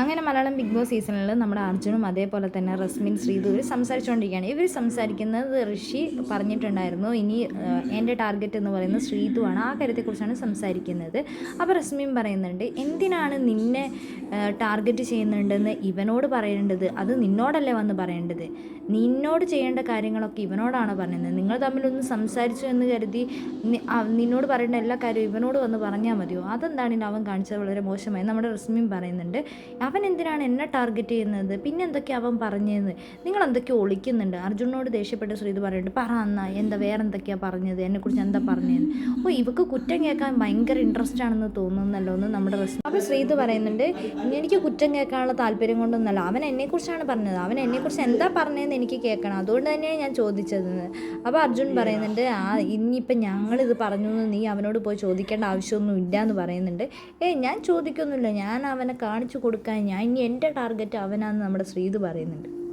അങ്ങനെ Malayalam big boss സീസണിൽ നമ്മുടെ അർജുനും അതേപോലെ തന്നെ റസ്മിൻ ശ്രീതു ഇവർ സംസാരിച്ചുകൊണ്ടിരിക്കുകയാണ് ഇവർ സംസാരിക്കുന്നത് ഋഷി പറഞ്ഞിട്ടുണ്ടായിരുന്നു. ഇനി എന്റെ ടാർഗറ്റ് എന്ന് പറയുന്നത് ആണ്. ആ കാര്യത്തെക്കുറിച്ചാണ് സംസാരിക്കുന്നത്. അപ്പോൾ റസ്മിൻ പറയുന്നുണ്ട് എന്തിനാണ് നിന്നെ ടാർഗറ്റ് ചെയ്യുന്നുണ്ടെന്ന് ഇവനോട് പറയേണ്ടത്? അത് നിന്നോടല്ലേ വന്ന് പറയേണ്ടത്? നിന്നോട് ചെയ്യേണ്ട കാര്യങ്ങളൊക്കെ ഇവനോടാണ് പറയുന്നത് നിങ്ങൾ തമ്മിലൊന്ന് സംസാരിച്ചു എന്ന് കരുതി നിന്നോട് പറയേണ്ട എല്ലാ കാര്യവും ഇവനോട് വന്ന് പറഞ്ഞാൽ മതിയോ? അതെന്താണ് അവൻ കാണിച്ചത്? വളരെ മോശമായി. നമ്മുടെ റസ്മിൻ പറയുന്നുണ്ട് അവൻ എന്തിനാണ് എന്നെ ടാർഗറ്റ് ചെയ്യുന്നത്? പിന്നെ എന്തൊക്കെയാണ് അവൻ പറഞ്ഞതെന്ന് നിങ്ങൾ എന്തൊക്കെയോ ഒളിക്കുന്നുണ്ട്? അർജുനോട് ദേഷ്യപ്പെട്ട് ശ്രീത് പറയുന്നുണ്ട് പറ എന്നാ എന്താ വേറെ എന്തൊക്കെയാണ് പറഞ്ഞത് എന്നെക്കുറിച്ച് എന്താ പറഞ്ഞത് ഓ ഇവക്ക് കുറ്റം കേൾക്കാൻ ഭയങ്കര ഇൻട്രസ്റ്റ് ആണെന്ന് തോന്നുന്നല്ലോ എന്ന് നമ്മുടെ പ്രശ്നം. അപ്പോൾ ശ്രീത് പറയുന്നുണ്ട് എനിക്ക് കുറ്റം കേൾക്കാനുള്ള താല്പര്യം കൊണ്ടൊന്നല്ല അവൻ എന്നെക്കുറിച്ചാണ് പറഞ്ഞത്. അവൻ എന്നെക്കുറിച്ച് എന്താ പറഞ്ഞതെന്ന് എനിക്ക് കേൾക്കണം. അതുകൊണ്ട് തന്നെയാണ് ഞാൻ ചോദിച്ചത് അപ്പോൾ അർജുൻ പറയുന്നുണ്ട് ആ ഇനിയിപ്പം ഞങ്ങളിത് പറഞ്ഞു എന്ന് നീ അവനോട് പോയി ചോദിക്കേണ്ട ആവശ്യമൊന്നും ഇല്ല എന്ന് പറയുന്നുണ്ട്. ഏയ് ഞാൻ ചോദിക്കൊന്നുമില്ല. ഞാൻ അവനെ കാണിച്ചു കൊടുക്കാൻ ഞാൻ ഇനി എന്റെ ടാർഗറ്റ് അവനാന്ന് നമ്മുടെ ശ്രീത് പറയുന്നുണ്ട്.